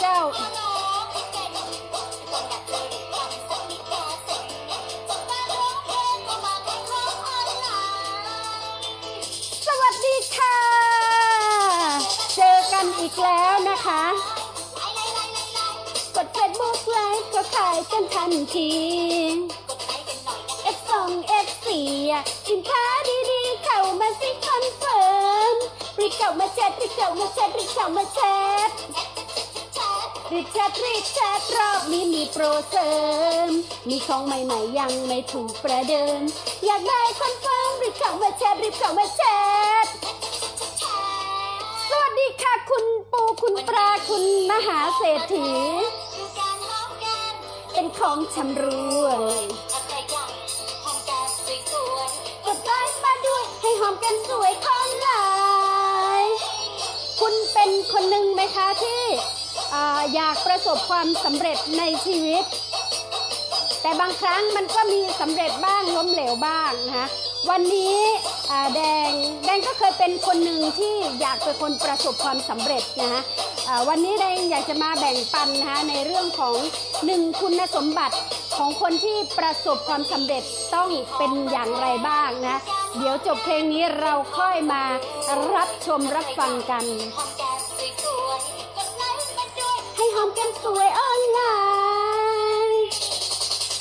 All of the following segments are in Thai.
ไลน์สวัสดีค่ะ เจอกันอีกแล้วนะคะ กดเฟซบุ๊กไลฟ์ก็ขายกันทันที F2 F4 สินค้าดีๆ เข้ามาสิคอนเฟิร์มรีบเข้ามาแชทรีบเข้ามาแชทรีบเข้ามาแชท รีบแชทรีบแชทรอบนี้มีโปรเสริม มีของใหม่ๆยังไม่ถูกประเดิม อยากได้คอนเฟิร์มรีบเข้ามาแชทรีบเข้ามาแชทแชสวัสดีค่ะคุณปูคุณปลาคุณมหาเศรษฐีการหอมก้มเป็นของชำรวยอะไรอย่างหอมแก้มสวยๆกดไลค์มาด้วยให้หอมกันสวยออนไลน์คุณเป็นคนหนึ่งไหมคะที่ อยากประสบความสำเร็จในชีวิต แต่บางครั้งมันก็มีสำเร็จบ้างล้มเหลวบ้างนะคะวันนี้แดงแดงก็เคยเป็นคนหนึ่งที่อยากเป็นคนประสบความสำเร็จนะคะวันนี้แดงอยากจะมาแบ่งปันนะคะในเรื่องของหนึ่งคุณสมบัติของคนที่ประสบความสำเร็จต้องเป็นอย่างไรบ้างนะ เดี๋ยวจบเพลงนี้เราค่อยมารับชมรับฟังกัน ห้อมกันสวยออนไลน์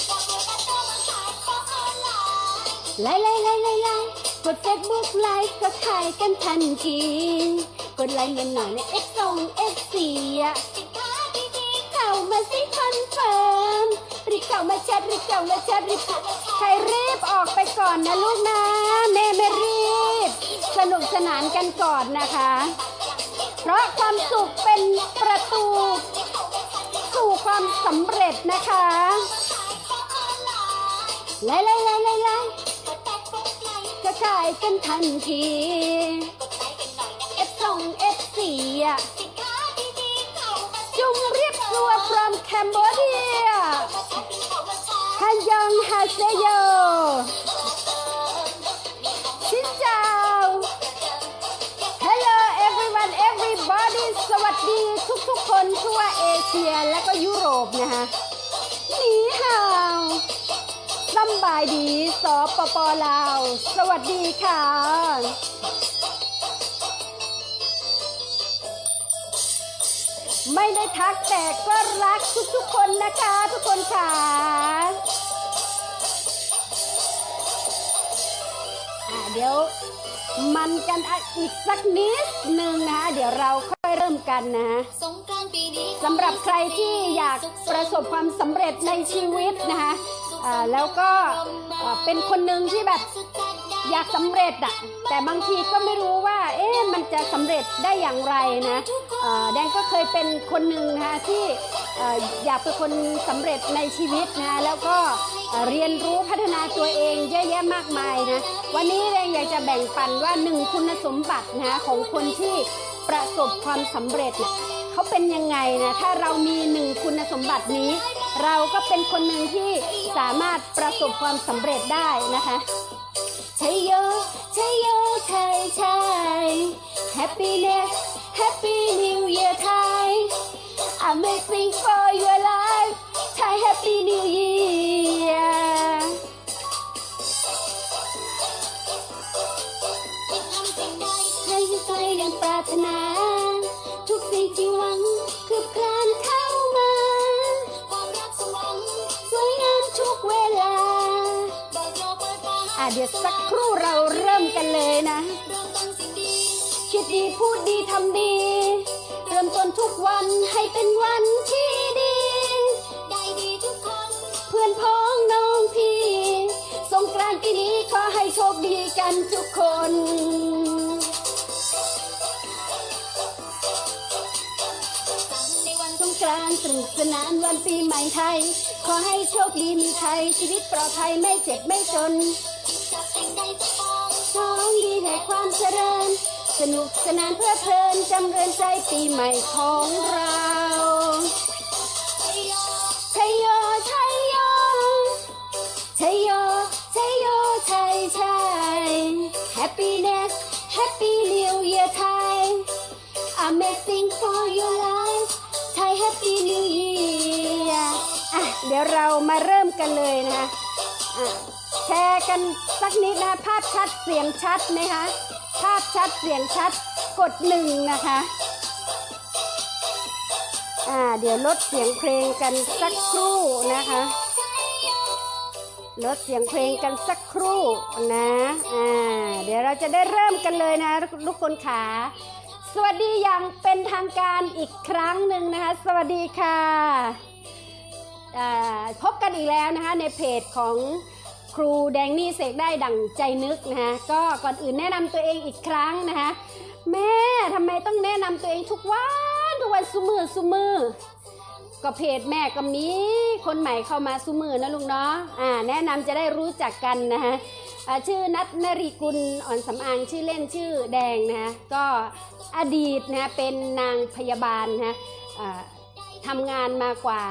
บอกเลยว่าต้องมาขายของออนไลน์ไล่ไล่ไล่ไล่ไล่กดเฟซบุ๊กไลค์ก็ขายกันทันที กดไลค์กันหน่อยใน X 2 X 4อะสินค้าดีเข้ามาสิคอนเฟิร์มรีบเข้ามาแชทรีบเข้ามาแชทรีบเข้าใครรีบออกไปก่อนนะลูกนะแม่ไม่รีบ สนุกสนานกันก่อนนะคะ เพราะความสุขเป็นประตู สู่ความสำเร็จนะคะๆขายของออนไล่ไล่ไล่ไล่ไล่กดแตกกดไลค์ก็ขายกันทันทีกดไลค์กันหน่อยนะ F 2 F 4 อะสินค้าดีๆเข้ามาสิจุงเรียบตัว from Cambodia มแชทเข้ามาแชร์ฮันยองฮาเซโย คนทั่วเอเชียและก็ยุโรปนะคะนี่ฮาวสำบายดีสปปลาว สวัสดีค่ะไม่ได้ทักแต่ก็รักทุกๆคนนะคะ ทุกคนค่ะเดี๋ยวมันกันอีกสักนิดหนึ่งนะคะเดี๋ยวเรา เริ่มกันนะสงกรานต์ปีนี้สำหรับใครที่อยากประสบความสำเร็จในชีวิตนะคะอ่าแล้วก็อ่าเป็นคนหนึ่งที่แบบสุดจัดได้อยากสำเร็จอะแต่บางทีก็ไม่รู้ว่า เอ๊ะมันจะสำเร็จได้อย่างไรนะเอ่อแดงก็เคยเป็นคนหนึ่งนะคะที่เอ่ออยากเป็นคนสำเร็จในชีวิตนะแล้วก็เอ่อเรียนรู้พัฒนาตัวเองเยอะแยะมากมายนะวันนี้แดงอยากจะแบ่งปันว่าหนึ่งคุณสมบัตินะของคนที่ ประสบความสำเร็จเนี่ยเขาเป็นยังไงนะถ้าเรามีหนึ่งคุณสมบัตินี้ เราก็เป็นคนหนึ่งที่สามารถประสบความสำเร็จได้นะคะใช่โยใช่โยใช่ใช่ happiness happy new year ไทย amazing for your life ไทย happy new year งปรารถนา ทุกสิ่งที่หวังคือคลานเข้ามาความรักสมหวังสวยงามทุกเวลาเบิกโลกเปิดฟ้าอะเดี๋ยวสักครู่เราเริ่มกันเลยนะเริ่มต้นสิ่งดีคิดดีพูดดีทำดี เริ่มต้นทุกวันให้เป็นวันที่ดี ได้ดีทุกคนเพื่อนพ้องน้องพี่ สงกรานต์ปีนี้ขอให้โชคดีกันทุกคน กานสนุกสนานวันปีใหม่ไทย ขอให้โชคดีมีชัยชีวิตปลอดภัยไม่เจ็บไม่จนท้องดีในความเจริญ สนุกสนานเพื่อเพลินจำเริญใจปีใหม่ของเราชัยโยชัยโยชัยโยชัยโยชัยชัย Happiness Happy New Year Thai Amazing for your life Thai Happy New Year อะเดี๋ยวเรามาเริ่มกันเลยนะคะะแชร์กันสักนิดนะคะภาพชัดเสียงชัดไหมคะภาพชัดเสียงชัดกดหนึ่งนะคะอ่าเดี๋ยวลดเสียงเพลงกันสักครู่นะคะลดเสียงเพลงกันสักครู่นะ อ่า เดี๋ยวเราจะได้เริ่มกันเลยนะ ทุกคนขา สวัสดีอย่างเป็นทางการอีกครั้งหนึ่งนะคะ สวัสดีค่ะพบกันอีกแล้วนะคะในเพจของครูแดงนี่เสกได้ดั่งใจนึกนะคะก็ก่อนอื่นแนะนำตัวเองอีกครั้งนะคะแม่ทำไมต้องแนะนำตัวเองทุกวันทุกวันสุมือสุมือก็เพจแม่ก็มีคนใหม่เข้ามาสุมือนะลุงเนาะอ่าแนะนำจะได้รู้จักกันนะคะ ชื่อนัทนริกุลอ่อนสำอางชื่อเล่นชื่อแดงนะก็อดีตนะเป็นนางพยาบาลนะทำงานมากว่า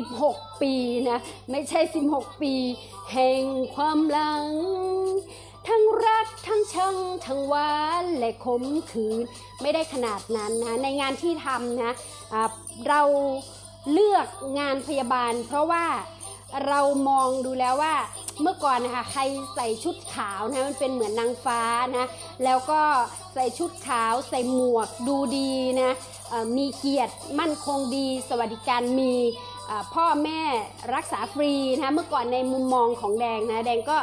16 ปีนะไม่ใช่ 16 ปี แห่งความหลัง ทั้งรักทั้งชังทั้งหวานและขมขืนไม่ได้ขนาดนั้นนะในงานที่ทำนะอ่าเราเลือกงานพยาบาลเพราะว่า เรามองดูแล้วว่าเมื่อก่อนนะคะใครใส่ชุดขาวนะมันเป็นเหมือนนางฟ้านะแล้วก็ใส่ชุดขาวใส่หมวกดูดีนะมีเกียรติมั่นคงดี สวัสดิการมีพ่อแม่รักษาฟรีนะเมื่อก่อนในมุมมองของแดงนะแดงก็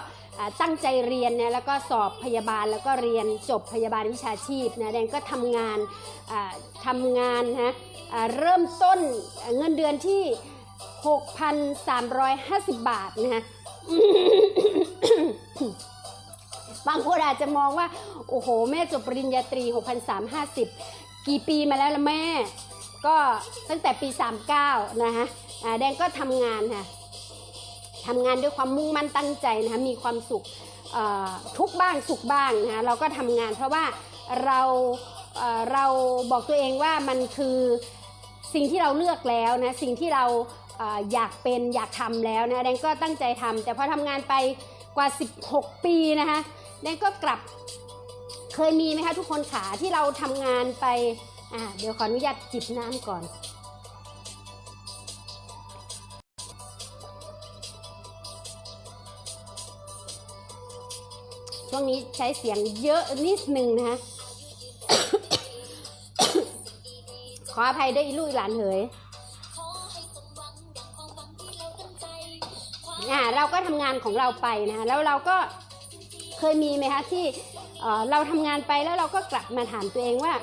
ตั้งใจเรียนนะแล้วก็สอบพยาบาลแล้วก็เรียนจบพยาบาลวิชาชีพนะแดงก็ทำงานทำงานนะเริ่มต้นเงินเดือนที่ 6,350 บาทนะฮะบางคนอาจจะมองว่า โอ้โห แม่จบปริญญาตรี 6,350 กี่ปีมาแล้วละแม่ ก็ตั้งแต่ปี 39 นะฮะแดงก็ทำงานค่ะทำงานด้วยความมุ่งมั่นตั้งใจนะคะมีความสุขทุกบ้างสุขบ้างนะคะเราก็ทำงานเพราะว่าเราเราบอกตัวเองว่ามันคือสิ่งที่เราเลือกแล้วนะสิ่งที่เรา อยากเป็นอยากทำแล้วนะแดงก็ตั้งใจทำแต่พอทำงานไปกว่า 16 ปีนะคะแดงก็กลับเคยมีไหมคะทุกคนขาที่เราทำงานไปอ่าเดี๋ยวขออนุญาตจิบน้ำก่อนช่วงนี้ใช้เสียงเยอะนิดนึงนะคะ ขออภัยด้วยลูกหลานเหย อ่าเราก็ทำงานของเราไปนะคะแล้วเราก็เคยมีไหมคะที่เราทำงานไปแล้วเราก็กลับมาถามตัวเองว่า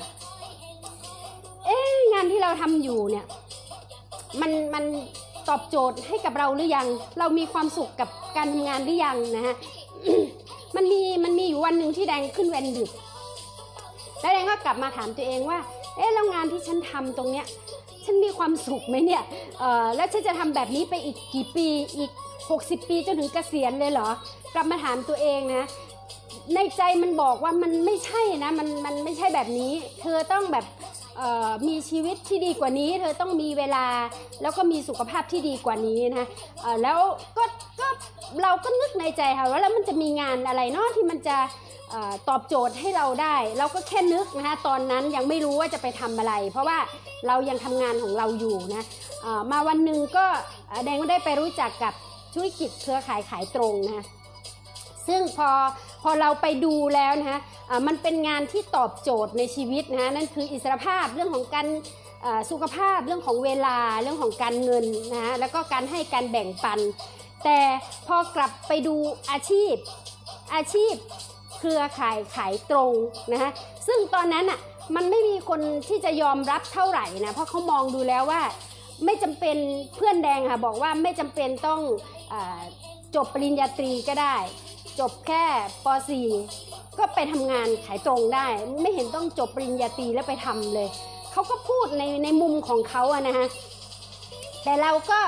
เอ๊งานที่เราทำอยู่เนี่ยมันมันตอบโจทย์ให้กับเราหรือยัง เรามีความสุขกับการทำงานหรือยังนะฮะมันมีมันมีอยู่วันหนึ่งที่แดงขึ้นเวนดึกแล้วแดงก็กลับมาถามตัวเองว่า เอ๊ะแล้วงานที่ฉันทำตรงเนี้ย ฉันมีความสุขไหมเนี่ยเออแล้วฉันจะทำแบบนี้ไปอีกกี่ปีอีก 60 ปีจนถึงเกษียณเลยเหรอ กลับมาถามตัวเองนะ ในใจมันบอกว่ามันไม่ใช่นะ มันมันไม่ใช่แบบนี้ เธอต้องแบบเอ่อมีชีวิตที่ดีกว่านี้ เธอต้องมีเวลาแล้วก็มีสุขภาพที่ดีกว่านี้นะเอ่อแล้วก็ก็เราก็นึกในใจค่ะว่าแล้วมันจะมีงานอะไรเนาะที่มันจะอตอบโจทย์ให้เราได้ เราก็แค่นึกนะคะตอนนั้นยังไม่รู้ว่าจะไปทำอะไร เพราะว่า เรายังทำงานของเราอยู่นะมาวันหนึ่งก็แดงก็ได้ไปรู้จักกับธุรกิจเครือข่ายขายตรงนะซึ่งพอพอเราไปดูแล้วนะคะมันเป็นงานที่ตอบโจทย์ในชีวิตนะนั่นคืออิสรภาพเรื่องของการสุขภาพเรื่องของเวลาเรื่องของการเงินนะแล้วก็การให้การแบ่งปัน แต่พอกลับไปดูอาชีพอาชีพเครือข่ายขายตรงนะคะซึ่งตอนนั้นอะ มันไม่มีคนที่จะยอมรับเท่าไหร่นะเพราะเขามองดูแล้วว่า ไม่จำเป็นเพื่อนแดงค่ะบอกว่าไม่จำเป็นต้องอจบปริญญาตรีก็ได้ จบแค่ป .4 ก็ไปทำงานขายตรงได้ ไม่เห็นต้องจบปริญญาตรีแล้วไปทำเลยเขาก็พูดในในมุมของเขาอะนะคะแต่เราก็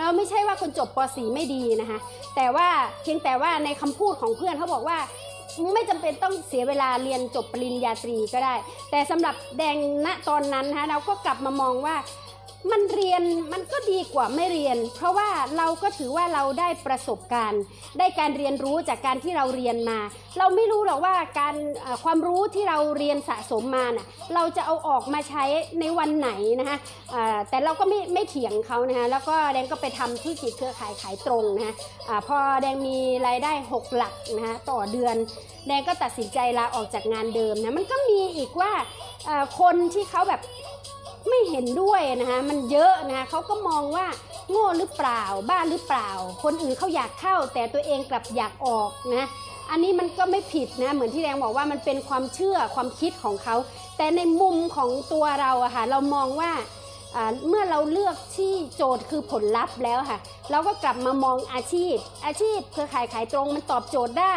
เราไม่ใช่ว่าคนจบป .4 ไม่ดีนะคะแต่ว่าเพียงแต่ว่าในคำพูดของเพื่อนเขาบอกว่า ไม่จำเป็นต้องเสียเวลาเรียนจบปริญญาตรีก็ได้ แต่สำหรับแดงณตอนนั้นนะคะเราก็กลับมามองว่า มันเรียนมันก็ดีกว่าไม่เรียน เพราะว่าเราก็ถือว่าเราได้ประสบการณ์ ได้การเรียนรู้จากการที่เราเรียนมา เราไม่รู้หรอกว่าการความรู้ที่เราเรียนสะสมมาน่ะเราจะเอาออกมาใช้ในวันไหนนะคะแต่เราก็ไม่ไม่เถียงเขานะคะแล้วก็แดงก็ไปทำธุรกิจเครือข่ายขายตรงนะคะพอแดงมีรายได้ 6 หลักนะคะต่อเดือน แดงก็ตัดสินใจลาออกจากงานเดิมนะมันก็มีอีกว่าคนที่เขาแบบ ไม่เห็นด้วยนะคะมันเยอะนะคะเขาก็มองว่าโง่หรือเปล่า บ้าหรือเปล่า คนอื่นเขาอยากเข้า แต่ตัวเองกลับอยากออกนะอันนี้มันก็ไม่ผิดนะเหมือนที่แดงบอกว่ามันเป็นความเชื่อความคิดของเขา แต่ในมุมของตัวเราอะค่ะเรามองว่าอ่าเมื่อเราเลือกที่โจทย์คือผลลัพธ์แล้วค่ะ เราก็กลับมามองอาชีพ อาชีพเครือข่ายขายตรงมันตอบโจทย์ได้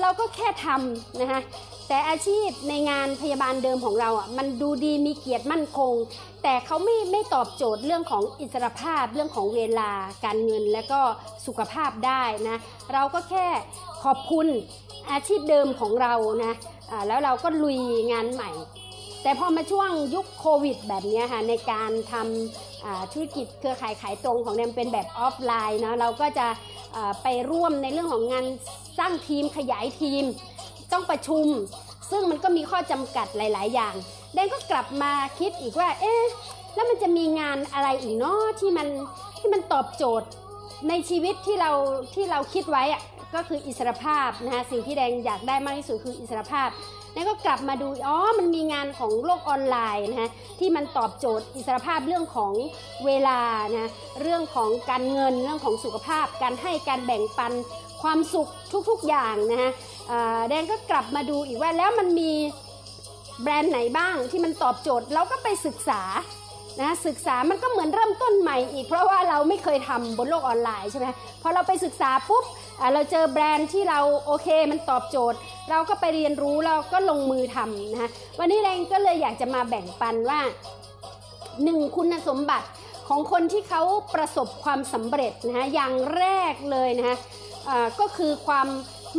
เราก็แค่ทำนะคะ แต่อาชีพในงานพยาบาลเดิมของเราอะมันดูดีมีเกียรติมั่นคง แต่เขาไม่ไม่ตอบโจทย์เรื่องของอิสรภาพเรื่องของเวลาการเงินและก็สุขภาพได้นะเราก็แค่ขอบคุณอาชีพเดิมของเรานะอ่าแล้วเราก็ลุยงานใหม่ แต่พอมาช่วงยุคโควิดแบบนี้ค่ะในการทำธุรกิจเครือข่ายขายตรงของเดมเป็นแบบออฟไลน์นะเราก็จะไปร่วมในเรื่องของงานสร้างทีมขยายทีม ต้องประชุม ซึ่งมันก็มีข้อจำกัดหลาย ๆ อย่างแดงก็กลับมาคิดอีกว่า เอ๊ะแล้วมันจะมีงานอะไรอีกเนาะที่มันที่มันตอบโจทย์ในชีวิตที่เราที่เราคิดไว้อะก็คืออิสรภาพนะคะสิ่งที่แดงอยากได้มากที่สุดคืออิสรภาพแล้วก็กลับมาดูอ๋อมันมีงานของโลกออนไลน์นะคะที่มันตอบโจทย์อิสรภาพเรื่องของเวลานะเรื่องของการเงินเรื่องของสุขภาพ การให้การแบ่งปันความสุขทุกๆอย่างนะคะ แดงก็กลับมาดูอีกว่าแล้วมันมีแบรนด์ไหนบ้างที่มันตอบโจทย์เราก็ไปศึกษานะศึกษามันก็เหมือนเริ่มต้นใหม่อีก เพราะว่าเราไม่เคยทำบนโลกออนไลน์ใช่ไหมพอเราไปศึกษาปุ๊บเราเจอแบรนด์ที่เราโอเคมันตอบโจทย์ เราก็ไปเรียนรู้เราก็ลงมือทำนะคะวันนี้แรงก็เลยอยากจะมาแบ่งปันว่าหนึ่งคุณสมบัติของคนที่เขาประสบความสำเร็จนะคะอย่างแรกเลยนะคะก็คือความ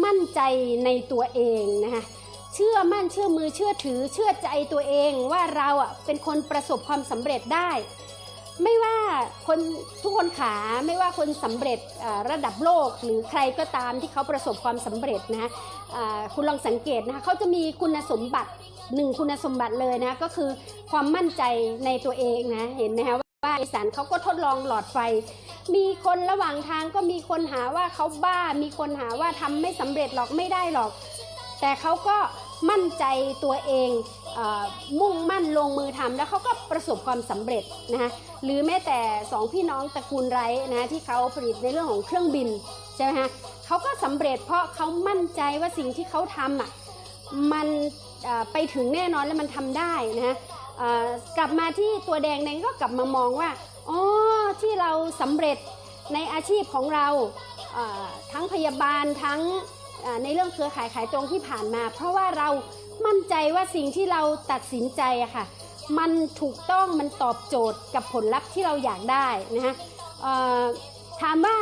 มั่นใจในตัวเองนะคะเชื่อมั่นเชื่อมือเชื่อถือเชื่อใจตัวเองว่าเราอะเป็นคนประสบความสำเร็จได้ ไม่ว่าคนทุกคนขาไม่ว่าคนสำเร็จระดับโลกหรือใครก็ตามที่เขาประสบความสำเร็จนะคุณลองสังเกตนะคะเขาจะมีคุณสมบัติหนึ่งคุณสมบัติเลยนะก็คือความมั่นใจในตัวเองนะเห็นไหมคะ ว่าอีสานเขาก็ทดลองหลอดไฟ มีคนระหว่างทางก็มีคนหาว่าเขาบ้า มีคนหาว่าทำไม่สำเร็จหรอกไม่ได้หรอก แต่เขาก็มั่นใจตัวเองเอมุ่งมั่นลงมือทำแล้วเขาก็ประสบความสำเร็จนะคะหรือแม้แต่สองพี่น้องตระกูลไรนะที่เขาผลิตในเรื่องของเครื่องบินใช่ไหมฮะเขาก็สำเร็จเพราะเขามั่นใจว่าสิ่งที่เขาทำอะมันไปถึงแน่นอนและมันทำได้นะฮะ กลับมาที่ตัวแดงแดงก็กลับมามองว่าอ๋อที่เราสำเร็จในอาชีพของเราทั้งพยาบาลทั้งในเรื่องเครือข่ายขายตรงที่ผ่านมา เพราะว่าเรามั่นใจว่าสิ่งที่เราตัดสินใจอะค่ะ มันถูกต้องมันตอบโจทย์กับผลลัพธ์ที่เราอยากได้นะฮะถามว่า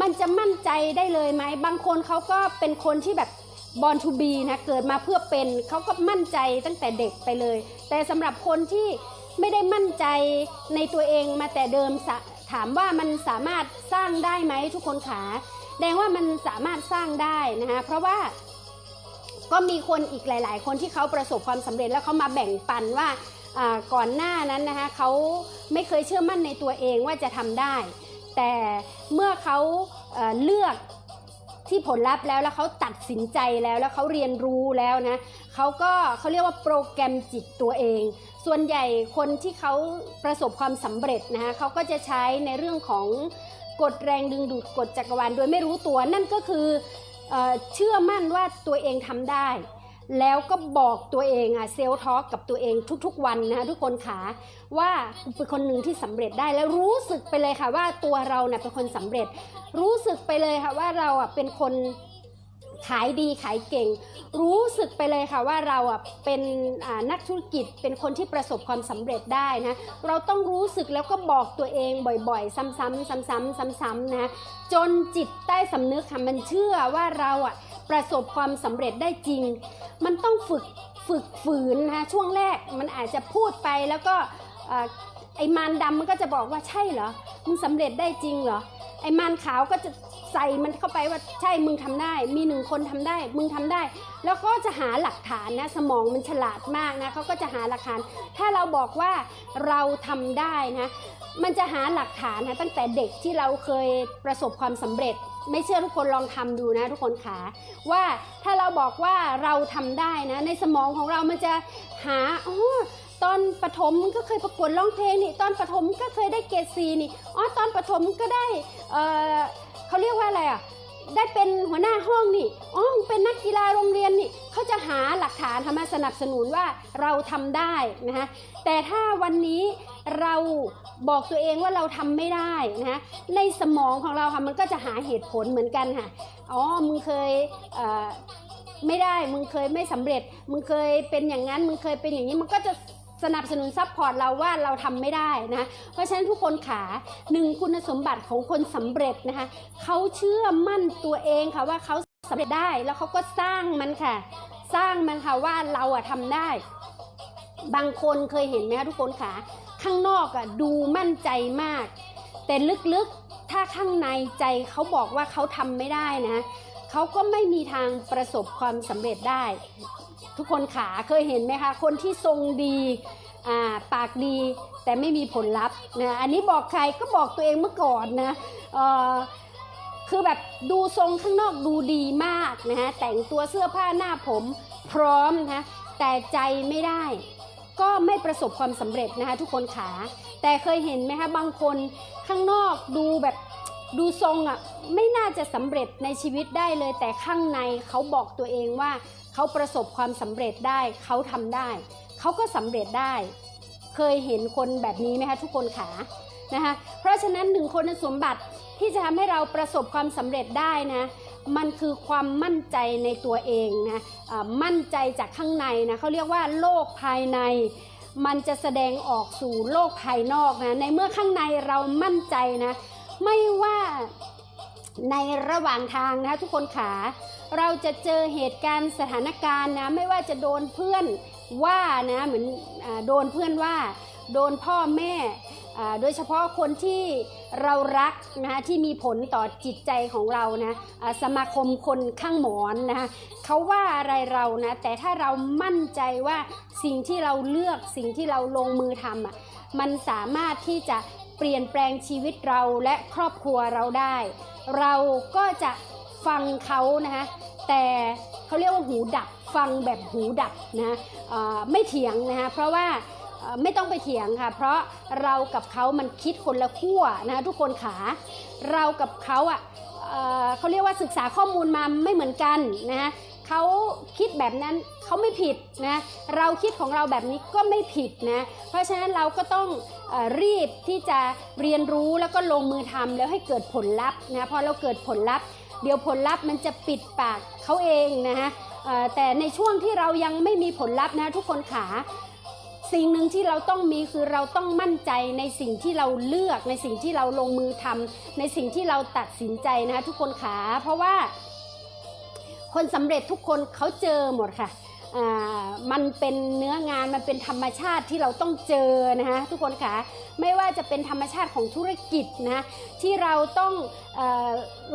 มันจะมั่นใจได้เลยไหม บางคนเขาก็เป็นคนที่แบบ บอลทูบีนะเกิดมาเพื่อเป็นเขาก็มั่นใจตั้งแต่เด็กไปเลย แต่สำหรับคนที่ไม่ได้มั่นใจในตัวเองมาแต่เดิมถามว่ามันสามารถสร้างได้ไหมทุกคนขาแดงว่ามันสามารถสร้างได้นะคะเพราะว่าก็มีคนอีกหลาย ๆ คนที่เขาประสบความสำเร็จแล้วเขามาแบ่งปันว่าก่อนหน้านั้นนะคะเขาไม่เคยเชื่อมั่นในตัวเองว่าจะทำได้ แต่เมื่อเขาเลือก ที่ผลลัพธ์แล้วแล้วเขาตัดสินใจแล้วแล้วเขาเรียนรู้แล้วนะเขาก็เขาเรียกว่าโปรแกรมจิตตัวเอง ส่วนใหญ่คนที่เขาประสบความสำเร็จนะคะเขาก็จะใช้ในเรื่องของกดแรงดึงดูดกดจักรวาลโดยไม่รู้ตัวนั่นก็คือเชื่อมั่นว่าตัวเองทำได้ แล้วก็บอกตัวเองอะเซลทอ k กับตัวเองทุกๆวันนะคะทุกคนขาว่าเป็นคนหนึ่งที่สำเร็จได้แล้วรู้สึกไปเลยค่ะว่าตัวเราเนี่ยเป็นคนสำเร็จ รู้สึกไปเลยค่ะว่าเราอะเป็นคนขายดีขายเก่ง รู้สึกไปเลยค่ะว่าเราอะเป็นนักธุรกิจเป็นคนที่ประสบความสำเร็จได้นะเราต้องรู้สึกแล้วก็บอกตัวเองบ่อยๆ ซ้ำๆซ้ำๆซ้ำๆนะจนจิตใต้สำนึกค่ะมันเชื่อว่าเราอะ ประสบความสำเร็จได้จริง มันต้องฝึกฝึกฝืนนะคะช่วงแรกมันอาจจะพูดไปแล้วก็ไอ้มารดำมันก็จะบอกว่าใช่เหรอมึงสำเร็จได้จริงเหรอไอ้มารขาวก็จะใส่มันเข้าไปว่าใช่มึงทำได้ มีหนึ่งคนทำได้ มึงทำได้ แล้วก็จะหาหลักฐานนะสมองมันฉลาดมากนะเขาก็จะหาหลักฐาน ถ้าเราบอกว่าเราทำได้นะมันจะหาหลักฐานนะตั้งแต่เด็กที่เราเคยประสบความสำเร็จ ไม่เชื่อทุกคนลองทำดูนะทุกคนขาว่าถ้าเราบอกว่าเราทำได้นะ ในสมองของเรามันจะหาอ๋อตอนปฐมก็เคยประกวดร้องเพลงนี่ตอนปฐมก็เคยได้เกรดซีนี่อ๋อตอนปฐมก็ได้เออเขาเรียกว่าอะไรอะ ได้เป็นหัวหน้าห้องนี่อ๋องเป็นนักกีฬาโรงเรียนนี่เขาจะหาหลักฐานทำมาสนับสนุนว่าเราทำได้นะคะแต่ถ้าวันนี้เราบอกตัวเองว่าเราทำไม่ได้นะคะในสมองของเราค่ะมันก็จะหาเหตุผลเหมือนกันค่ะอ๋อมึงเคยเไม่ได้มึงเคยไม่สำเร็จ มึงเคยเป็นอย่างนั้นมึงเคยเป็นอย่างนี้มันก็จะ สนับสนุนซัพพอร์ตเราว่าเราทำไม่ได้นะ เพราะฉะนั้นทุกคนขาหนึ่งคุณสมบัติของคนสำเร็จนะคะเขาเชื่อมั่นตัวเองค่ะว่าเขาสำเร็จได้แล้วเขาก็สร้างมันค่ะ สร้างมันค่ะว่าเราอะทำได้ บางคนเคยเห็นไหมคะทุกคนขาข้างนอกอะดูมั่นใจมาก แต่ลึกๆถ้าข้างในใจเขาบอกว่าเขาทำไม่ได้นะเขาก็ไม่มีทางประสบความสำเร็จได้ ทุกคนขาเคยเห็นไหมคะ คนที่ทรงดีาปากดีแต่ไม่มีผลลัพธ์นะอันนี้บอกใครก็บอกตัวเองเมื่อก่อนนะคือแบบดูทรงข้างนอกดูดีมากนะฮะแต่งตัวเสื้อผ้าหน้าผมพร้อมนะแต่ใจไม่ได้ ก็ไม่ประสบความสำเร็จนะคะทุกคนขาแต่เคยเห็นไหมคะบางคนข้างนอกดูแบบดูทรงอะ่ะไม่น่าจะสำเร็จในชีวิตได้เลย แต่ข้างในเขาบอกตัวเองว่า เขาประสบความสำเร็จได้เขาทำได้ เขาก็สำเร็จได้ เคยเห็นคนแบบนี้ไหมคะทุกคนขานะคะเพราะฉะนั้นหนึ่งคนสมบัติที่จะทำให้เราประสบความสำเร็จได้นะมันคือความมั่นใจในตัวเองนะอ่ามั่นใจจากข้างในนะเขาเรียกว่าโลกภายใน มันจะแสดงออกสู่โลกภายนอกนะในเมื่อข้างในเรามั่นใจนะไม่ว่าในระหว่างทางนะทุกคนขา เราจะเจอเหตุการณ์สถานการณ์นะไม่ว่าจะโดนเพื่อนว่านะเหมือนอโดนเพื่อนว่า โดนพ่อแม่โดยเฉพาะคนที่เรารักนะคะที่มีผลต่อจิตใจของเรานะสมาคมคนข้างหมอนนะคะเขาว่าอะไรเรานะแต่ถ้าเรามั่นใจว่าสิ่งที่เราเลือกสิ่งที่เราลงมือทำอะมันสามารถที่จะเปลี่ยนแปลงชีวิตเราและครอบครัวเราได้ เราก็จะ ฟังเขานะคะแต่เขาเรียกว่าหูดับฟังแบบหูดับนะเอ่อไม่เถียงนะคะเพราะว่าไม่ต้องไปเถียงค่ะ เพราะเรากับเขามันคิดคนละขั้วนะคะทุกคนขาเรากับเขาอะเอ่อเขาเรียกว่าศึกษาข้อมูลมาไม่เหมือนกันนะเขาคิดแบบนั้นเขาไม่ผิดนะเราคิดของเราแบบนี้ก็ไม่ผิดนะเพราะฉะนั้นเราก็ต้องอรีบที่จะเรียนรู้แล้วก็ลงมือทำแล้วให้เกิดผลลัพธ์นะพอเราเกิดผลลัพธ์ เดี๋ยวผลลัพธ์มันจะปิดปากเขาเองนะฮะแต่ในช่วงที่เรายังไม่มีผลลัพธ์นะทุกคนขาสิ่งหนึ่งที่เราต้องมีคือเราต้องมั่นใจในสิ่งที่เราเลือกในสิ่งที่เราลงมือทำในสิ่งที่เราตัดสินใจนะคะทุกคนขาเพราะว่าคนสำเร็จทุกคนเขาเจอหมดค่ะ มันเป็นเนื้องานมันเป็นธรรมชาติที่เราต้องเจอนะคะทุกคนคะไม่ว่าจะเป็นธรรมชาติของธุรกิจนะที่เราต้องเอ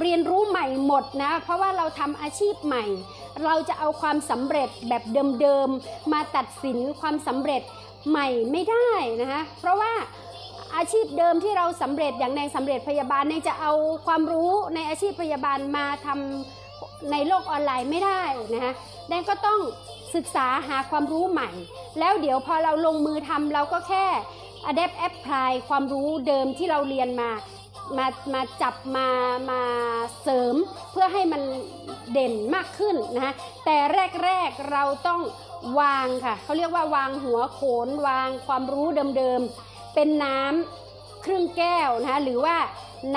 เรียนรู้ใหม่หมดนะเพราะว่าเราทำอาชีพใหม่ เราจะเอาความสำเร็จแบบเดิมๆมาตัดสินความสำเร็จใหม่ไม่ได้นะคะเพราะว่าอาชีพเดิมที่เราสำเร็จอย่างในสำเร็จพยาบาลในจะเอาความรู้ในอาชีพพยาบาลมาทำในโลกออนไลน์ไม่ได้นะคะแดนก็ต้อง ศึกษาหาความรู้ใหม่ แล้วเดี๋ยวพอเราลงมือทำเราก็แค่ adapt apply ความรู้เดิมที่เราเรียนมามามาจับมามาเสริมเพื่อให้มันเด่นมากขึ้นนะคะแต่แรกๆเราต้องวางค่ะเขาเรียกว่าวางหัวโขนวางความรู้เดิมๆเป็นน้ำครึ่งแก้วนะคะหรือว่า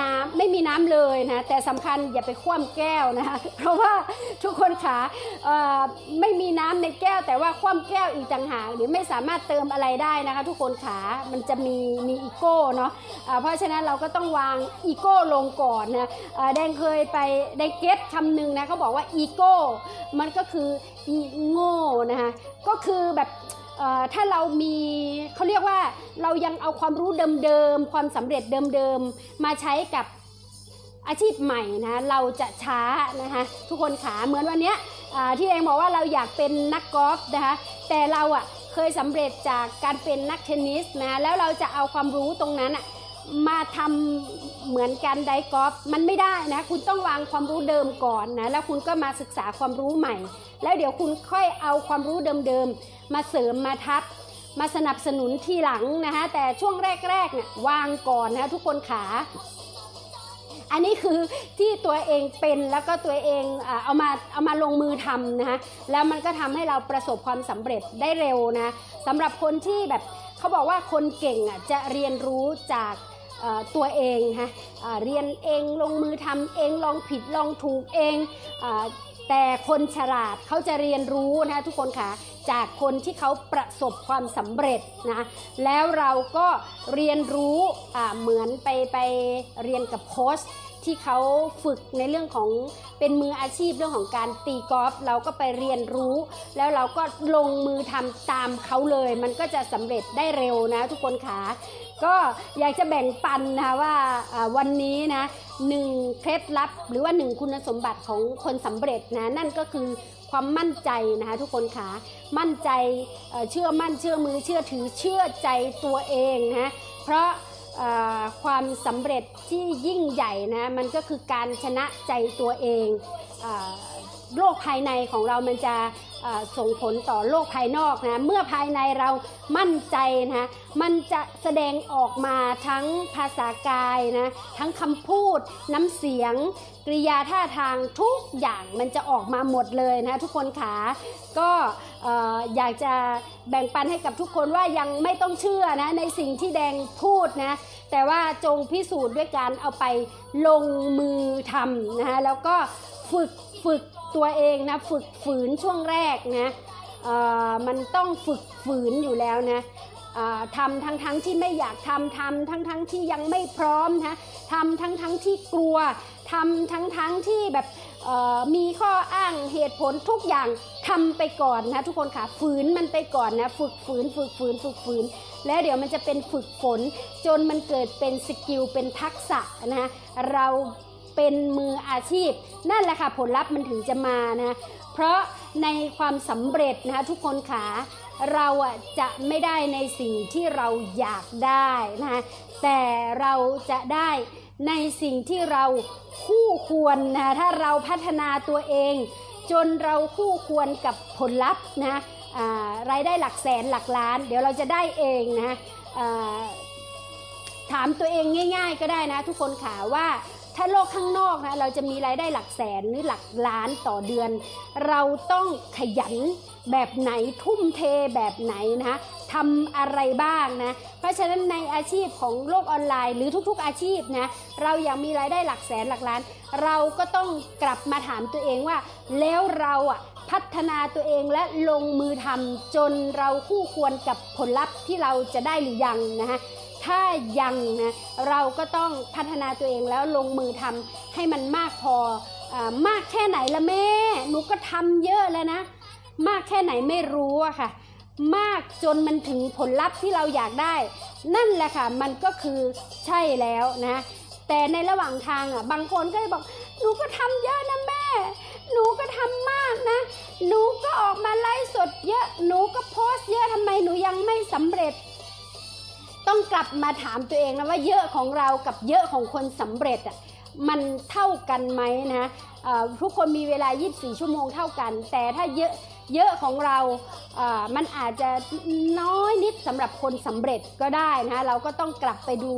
น้ำไม่มีน้ำเลยนะแต่สำคัญอย่าไปคว่ำแก้วนะคะเพราะว่าทุกคนขาไม่มีน้ำในแก้ว แต่ว่าคว่ำแก้วอีกต่างหากหรือไม่สามารถเติมอะไรได้นะคะทุกคนขามันจะมีมีอีโก้เนาะอ่าเพราะฉะนั้นเราก็ต้องวางอีโก้ลงก่อนนะอ่าแดงเคยไปได้เก็ตคำหนึ่งนะเขาบอกว่าอีโก้มันก็คืออีโง่นะคะก็คือแบบ ถ้าเรามีเขาเรียกว่าเรายังเอาความรู้เดิมๆความสำเร็จเดิมๆมาใช้กับอาชีพใหม่นะเราจะช้านะคะทุกคนขาเหมือนวันนี้ที่เองบอกว่าเราอยากเป็นนักกอล์ฟนะคะแต่เราอะเคยสำเร็จจากการเป็นนักเทนนิสนะแล้วเราจะเอาความรู้ตรงนั้นอะมาทำเหมือนกันไดกอล์ฟมันไม่ได้นะคุณต้องวางความรู้เดิมก่อนนะแล้วคุณก็มาศึกษาความรู้ใหม่ แล้วเดี๋ยวคุณค่อยเอาความรู้เดิมๆ มาเสริมมาทับ มาสนับสนุนทีหลังนะคะแต่ช่วงแรกๆเนี่ยวางก่อนนะะทุกคนขาอันนี้คือที่ตัวเองเป็นแล้วก็ตัวเองเอามาเอามาลงมือทำนะคะแล้วมันก็ทำให้เราประสบความสำเร็จได้เร็วนะสำหรับคนที่แบบเขาบอกว่าคนเก่งอะจะเรียนรู้จากตัวเองนะะเรียนเองลงมือทำเองลองผิดลองถูกเองอ แต่คนฉลาดเขาจะเรียนรู้นะคะทุกคนค่ะจากคนที่เขาประสบความสำเร็จนะแล้วเราก็เรียนรู้เหมือนไปไปเรียนกับโค้ชที่เขาฝึกในเรื่องของเป็นมืออาชีพเรื่องของการตีกอล์ฟเราก็ไปเรียนรู้ แล้วเราก็ลงมือทำตามเขาเลย มันก็จะสำเร็จได้เร็วนะทุกคนขาก็อยากจะแบ่งปันนะคะว่าวันนี้นะ หนึ่งเคล็ดลับ หรือว่าหนึ่งคุณสมบัติของคนสำเร็จนะนั่นก็คือความมั่นใจนะคะทุกคนขามั่นใจเชื่อมั่นเชื่อมือเชื่อถือเชื่อใจตัวเองนะเพราะความสำเร็จที่ยิ่งใหญ่นะมันก็คือการชนะใจตัวเองอโลกภายในของเรามันจะ ส่งผลต่อโลกภายนอกนะเมื่อภายในเรามั่นใจนะมันจะแสดงออกมาทั้งภาษากายนะทั้งคำพูด น้ำเสียง กริยาท่าทางทุกอย่างมันจะออกมาหมดเลยนะทุกคนขาก็ออยากจะแบ่งปันให้กับทุกคนว่ายังไม่ต้องเชื่อนะในสิ่งที่แดงพูดนะแต่ว่าจงพิสูจน์ด้วยการเอาไปลงมือทำนะคะแล้วก็ฝึกฝึก ตัวเองนะฝึกฝืนช่วงแรกนะมันต้องฝึกฝืนอยู่แล้วนะทำทั้งทั้งที่ไม่อยากทำทำทั้งทั้งที่ยังไม่พร้อมนะทำทั้งทั้งที่กลัวทำทั้งทั้งที่แบบมีข้ออ้างเหตุผลทุกอย่างทำไปก่อนนะทุกคนค่ะฝืนมันไปก่อนนะฝึกฝืนฝึกฝืนฝึกฝืน แล้วเดี๋ยวมันจะเป็นฝึกฝนจนมันเกิดเป็นสกิลเป็นทักษะนะฮะเรา เป็นมืออาชีพ นั่นแหละค่ะผลลัพธ์มันถึงจะมานะเพราะในความสำเร็จนะคะทุกคนขาเราอะจะไม่ได้ในสิ่งที่เราอยากได้นะคะแต่เราจะได้ในสิ่งที่เราคู่ควรนะถ้าเราพัฒนาตัวเอง จนเราคู่ควรกับผลลัพธ์นะรายได้หลักแสนหลักล้าน เดี๋ยวเราจะได้เองนะถามตัวเองง่าย ๆ ก็ได้นะทุกคนขาว่า ถ้าโลกข้างนอกนะเราจะมีรายได้หลักแสนหรือหลักล้านต่อเดือน เราต้องขยันแบบไหนทุ่มเทแบบไหนนะทำอะไรบ้างนะ เพราะฉะนั้นในอาชีพของโลกออนไลน์ หรือทุกๆอาชีพนะเราอยากมีรายได้หลักแสนหลักล้าน เราก็ต้องกลับมาถามตัวเองว่า แล้วเราอะพัฒนาตัวเองและลงมือทำจนเราคู่ควรกับผลลัพธ์ที่เราจะได้หรือยังนะฮะ ถ้ายังนะเราก็ต้องพัฒนาตัวเองแล้วลงมือทำให้มันมากพออมากแค่ไหนละแม่หนูก็ทำเยอะแล้วนะ มากแค่ไหนไม่รู้อะค่ะ มากจนมันถึงผลลัพธ์ที่เราอยากได้ นั่นแหละค่ะ มันก็คือใช่แล้วนะแต่ในระหว่างทางอะบางคนก็จะบอกหนูก็ทำเยอะนะแม่ หนูก็ทำมากนะ หนูก็ออกมาไลฟ์สดเยอะ หนูก็โพสต์เยอะทำไมหนูยังไม่สำเร็จ ต้องกลับมาถามตัวเองนะว่าเยอะของเรากับเยอะของคนสำเร็จอะมันเท่ากันไหมนะเอ่อทุกคนมีเวลา 24 ชั่วโมงเท่ากัน แต่ถ้าเยอะเยอะของเราอ่อมันอาจจะน้อยนิดสำหรับคนสำเร็จก็ได้นะเราก็ต้องกลับไปดู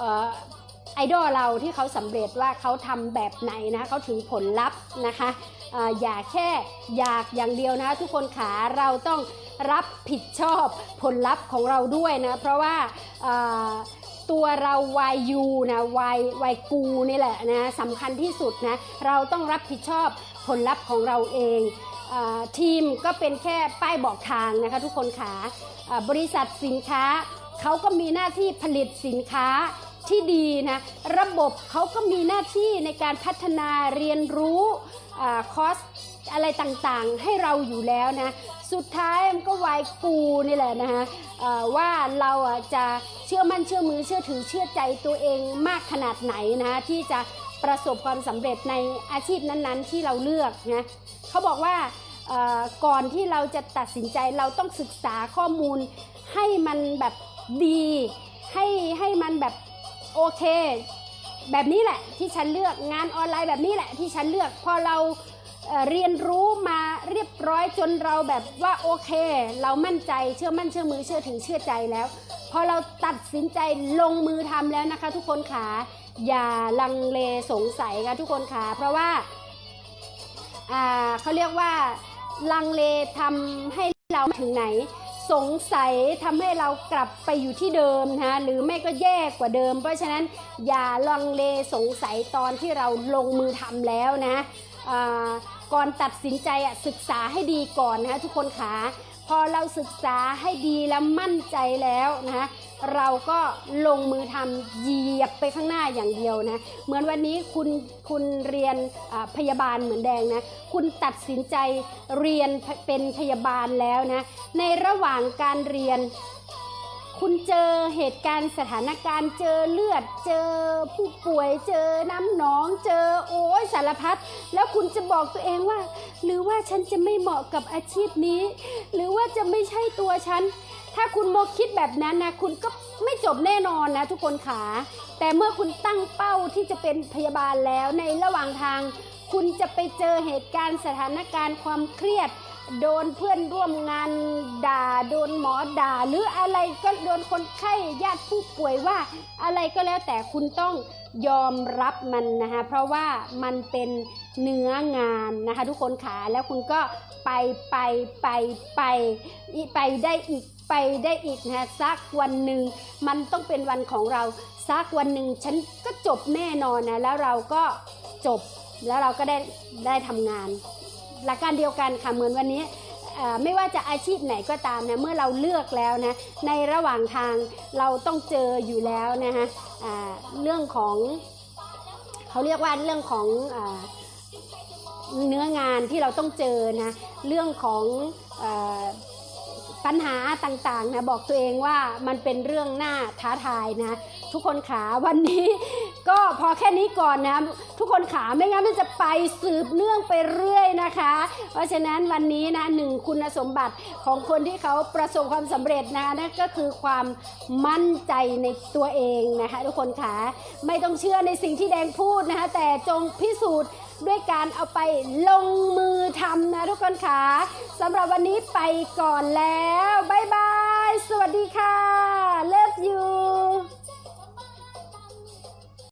อไอดอลเราที่เขาสำเร็จว่าเขาทำแบบไหนนะเขาถึงผลลัพธ์นะคะเอ่ออย่าแค่อยากอย่างเดียวนะทุกคนขาเราต้อง รับผิดชอบผลลัพธ์ของเราด้วยนะ เพราะว่าตัวเราวายยูนะวายวายกูนี่แหละนะสำคัญที่สุดนะเราต้องรับผิดชอบผลลัพธ์ของเราเองอทีมก็เป็นแค่ป้ายบอกทางนะคะทุกคนขาบริษัทสินค้าเขาก็มีหน้าที่ผลิตสินค้าที่ดีนะระบบเขาก็มีหน้าที่ในการพัฒนาเรียนรู้อคอสอะไรต่างๆ ให้เราอยู่แล้วนะ สุดท้ายมันก็วายกูนี่แหละนะคะว่าเราอะจะเชื่อมั่นเชื่อมือเชื่อถือเชื่อใจตัวเองมากขนาดไหนนะคะที่จะประสบความสำเร็จในอาชีพนั้นๆ ที่เราเลือกนะเขาบอกว่าก่อนที่เราจะตัดสินใจเราต้องศึกษาข้อมูล ให้มันแบบดีให้ให้มันแบบโอเค แบบนี้แหละที่ฉันเลือกงานออนไลน์แบบนี้แหละที่ฉันเลือกพอเรา เรียนรู้มาเรียบร้อยจนเราแบบว่าโอเค เรามั่นใจเชื่อมั่นเชื่อมือเชื่อถือเชื่อใจแล้ว พอเราตัดสินใจลงมือทำแล้วนะคะ ทุกคนขาอย่าลังเลสงสัยค่ะทุกคนขาเพราะว่าอ่าเขาเรียกว่าลังเลทำให้เราถึงไหน สงสัยทำให้เรากลับไปอยู่ที่เดิมนะคะหรือไม่ก็แย่กว่าเดิม เพราะฉะนั้นอย่าลังเลสงสัยตอนที่เราลงมือทำแล้วนะอ่า ก่อนตัดสินใจอะศึกษาให้ดีก่อนนะคะทุกคนขาพอเราศึกษาให้ดีแล้วมั่นใจแล้วนะคะเราก็ลงมือทำเหยียบไปข้างหน้าอย่างเดียวนะเหมือนวันนี้คุณคุณเรียนพยาบาลเหมือนแดงนะคุณตัดสินใจเรียนเป็นพยาบาลแล้วนะในระหว่างการเรียน คุณเจอเหตุการณ์สถานการณ์เจอเลือด เจอผู้ป่วยเจอน้ำหนอง เจอโอ้ยสารพัดแล้วคุณจะบอกตัวเองว่า หรือว่าฉันจะไม่เหมาะกับอาชีพนี้ หรือว่าจะไม่ใช่ตัวฉัน ถ้าคุณโมคิดแบบนั้นนะคุณก็ไม่จบแน่นอนนะทุกคนขาแต่เมื่อคุณตั้งเป้าที่จะเป็นพยาบาลแล้วในระหว่างทาง คุณจะไปเจอเหตุการณ์สถานการณ์ความเครียด โดนเพื่อนร่วมงานด่าโดนหมอด่า หรืออะไรก็โดนคนไข้ญาติผู้ป่วยว่า อะไรก็แล้วแต่คุณต้องยอมรับมันนะคะเพราะว่ามันเป็นเนื้องานนะคะ ทุกคนขาแล้วคุณก็ไปไปไปไปไปได้อีกไปได้อีกนะคะสักวันหนึ่งมันต้องเป็นวันของเราสักวันหนึ่งฉันก็จบแน่นอนนะแล้วเราก็จบแล้วเราก็ได้ได้ทำงาน หลักการเดียวกันค่ะเหมือนวันนี้ไม่ว่าจะอาชีพไหนก็ตามนะเมื่อเราเลือกแล้วนะในระหว่างทางเราต้องเจออยู่แล้วนะคะเรื่องของเขาเรียกว่าเรื่องของอเนื้องานที่เราต้องเจอนะเรื่องของอปัญหาต่างๆนะบอกตัวเองว่ามันเป็นเรื่องหน่าท้าทายนะทุกคนขาวันนี้ ก็พอแค่นี้ก่อนนะ ทุกคนขาไม่งั้นมันจะไปสืบเนื่องไปเรื่อยนะคะ เพราะฉะนั้นวันนี้นะหนึ่งคุณสมบัติของคนที่เขาประสบความสำเร็จนะนั่นก็คือความมั่นใจในตัวเองนะคะ ทุกคนขาไม่ต้องเชื่อในสิ่งที่แดงพูดนะคะ แต่จงพิสูจน์ด้วยการเอาไปลงมือทำนะทุกคนขาสำหรับวันนี้ไปก่อนแล้ว บ๊ายบาย สวัสดีค่ะ